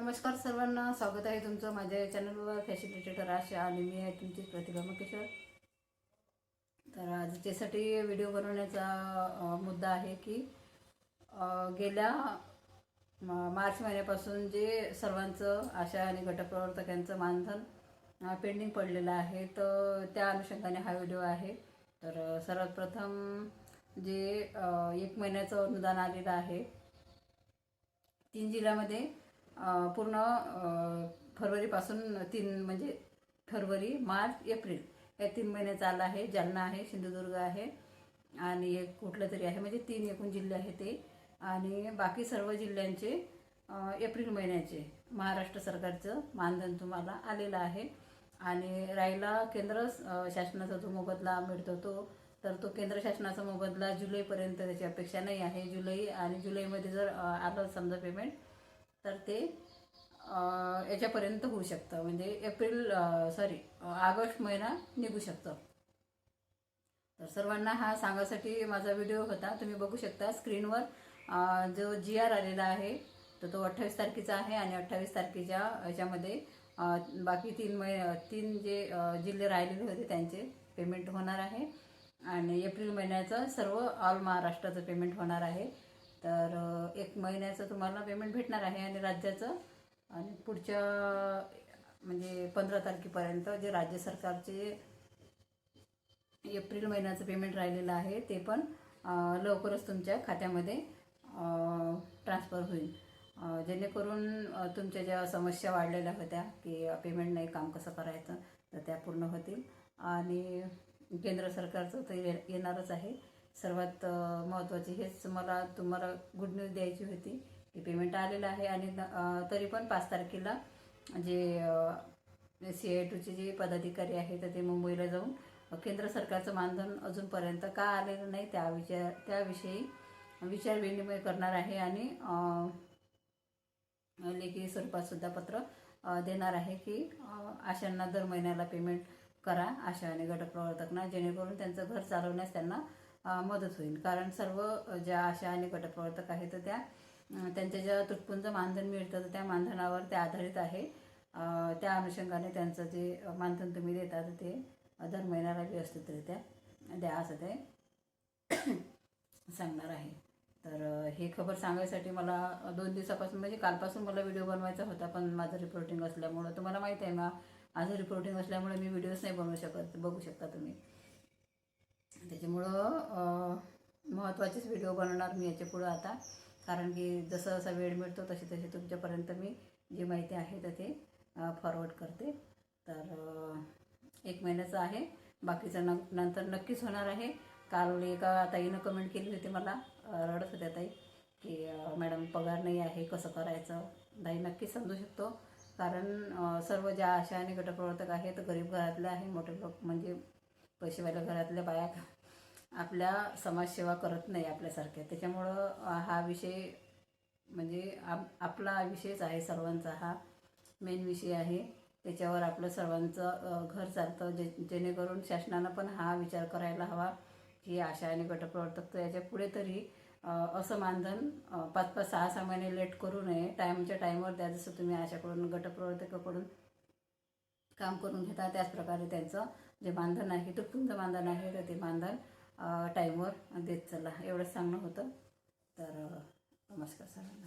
नमस्कार सर्वांना स्वागत आहे तुमचं माझ्या चॅनलवर फॅसिलिटेटर आशा आणि मी आहे तुमची प्रतिभा मकेश्वर. तर आजच्यासाठी व्हिडिओ बनवण्याचा मुद्दा आहे की गेल्या मार्च महिन्यापासून जे सर्वांचं आशा आणि गटप्रवर्तकांचं मानधन पेंडिंग पडलेलं आहे तर त्या अनुषंगाने हा व्हिडिओ आहे. तर सर्वात प्रथम जे एक महिन्याचं अनुदान आलेलं आहे तीन जिल्ह्यामध्ये पूर्ण फरवरीपासून तीन म्हणजे फरवरी मार्च एप्रिल या तीन महिन्याचा आला आहे. जालना आहे सिंधुदुर्ग आहे आणि एक कुठलं तरी आहे. म्हणजे तीन एकूण जिल्हे आहे ते. आणि बाकी सर्व जिल्ह्यांचे एप्रिल महिन्याचे महाराष्ट्र सरकारचं मानधन तुम्हाला आलेलं आहे. आणि राहिला केंद्र शासनाचा जो मोबदला मिळतो तो तर तो केंद्र शासनाचा मोबदला जुलैपर्यंत त्याची अपेक्षा नाही आहे. जुलै आणि जुलैमध्ये जर आलं समजा पेमेंट तर ते याच्यापर्यंत होऊ शकतं. म्हणजे एप्रिल सॉरी ऑगस्ट महिना निघू शकतं. तर सर्वांना हा सांगासाठी माझा व्हिडिओ होता. तुम्ही बघू शकता स्क्रीनवर जो जी आर आलेला आहे तर तो अठ्ठावीस तारखेचा आहे आणि अठ्ठावीस तारखेच्या याच्यामध्ये बाकी तीन महि तीन जे जिल्हे राहिलेले होते त्यांचे पेमेंट होणार आहे. आणि एप्रिल महिन्याचं सर्व ऑल महाराष्ट्राचं पेमेंट होणार आहे. तर एक महिन्याचं तुम्हाला पेमेंट भेटणार आहे आणि राज्याचं. आणि पुढच्या म्हणजे पंधरा तारखेपर्यंत जे राज्य सरकारचे एप्रिल महिन्याचं पेमेंट राहिलेलं आहे ते पण लवकरच तुमच्या खात्यामध्ये ट्रान्सफर होईल. जेणेकरून तुमच्या ज्या समस्या वाढलेल्या होत्या की पेमेंट नाही काम कसं करायचं तर त्या पूर्ण होतील. आणि केंद्र सरकारचं तर ये येणारच आहे. सर्वात महत्त्वाचे हेच मला तुम्हाला गुड न्यूज द्यायची होती. की पेमेंट आलेलं आहे आणि न- तरी पण पाच तारखेला जे सी आय टूचे जे पदाधिकारी आहेत तर ते मुंबईला जाऊन केंद्र सरकारचं मानधन अजूनपर्यंत का आलेलं नाही त्या विचार त्याविषयी विचार विनिमय करणार आहे आणि लेखी स्वरूपातसुद्धा पत्र देणार आहे की आशांना दर महिन्याला पेमेंट करा आशा आणि गटप्रवर्तकना जेणेकरून त्यांचं घर चालवण्यास त्यांना मदत होईल. कारण सर्व ज्या आशा आणि गटप्रवर्तक आहेत तर त्या त्यांच्या ज्या तुटपुंज मानधन मिळतं तर त्या मानधनावर ते आधारित आहे. त्या अनुषंगाने त्यांचं जे मानधन तुम्ही देतात ते दर महिन्याला व्यवस्थितरित्या द्या असं ते सांगणार आहे. तर हे खबर सांगायसाठी मला दोन दिवसापासून म्हणजे कालपासून मला व्हिडिओ बनवायचा होता पण माझं रिपोर्टिंग असल्यामुळं तुम्हाला माहीत आहे ना माझं रिपोर्टिंग असल्यामुळे मी व्हिडिओज नाही बनवू शकत बघू शकता तुम्ही. त्याच्यामुळं महत्त्वाचेच व्हिडिओ बनवणार मी याच्या पुढं आता. कारण की जसं जसा वेळ मिळतो तशी तशी तुमच्यापर्यंत मी जी माहिती आहे तर ते फॉरवर्ड करते. तर एक महिन्याचं आहे. बाकीचं न नंतर नक्कीच होणार आहे. काल एका ताईनं कमेंट केली होती मला. रडत होत्या ताई की मॅडम पगार नाही आहे कसं करायचं? ताई नक्कीच समजू शकतो. कारण सर्व ज्या आशा आणि गटप्रवर्तक आहेत गरीब घरातले आहे मोठे लोक म्हणजे पैसेवाल्या घरातल्या बाया आपल्या समाजसेवा करत नाही आपल्यासारख्या. त्याच्यामुळं हा विषय म्हणजे आप आपला विषयच आहे सर्वांचा. हा मेन विषय आहे. त्याच्यावर आपलं सर्वांचं घर चालतं. जे जेणेकरून शासनानं पण हा विचार करायला हवा की आशा आणि गटप्रवर्तक तर याच्यापुढे तरी असं मानधन पाच पाच सहा सहा महिने लेट करू नये. टाईमच्या टाईमवर द्या. जसं तुम्ही आशाकडून गटप्रवर्तकाकडून काम करून घेता त्याचप्रकारे त्यांचं जे बांधण आहे तुटपुंज बांधण आहे तर ते बांधण टाईमवर देत चला. एवढंच सांगणं होतं. तर नमस्कार सरांना.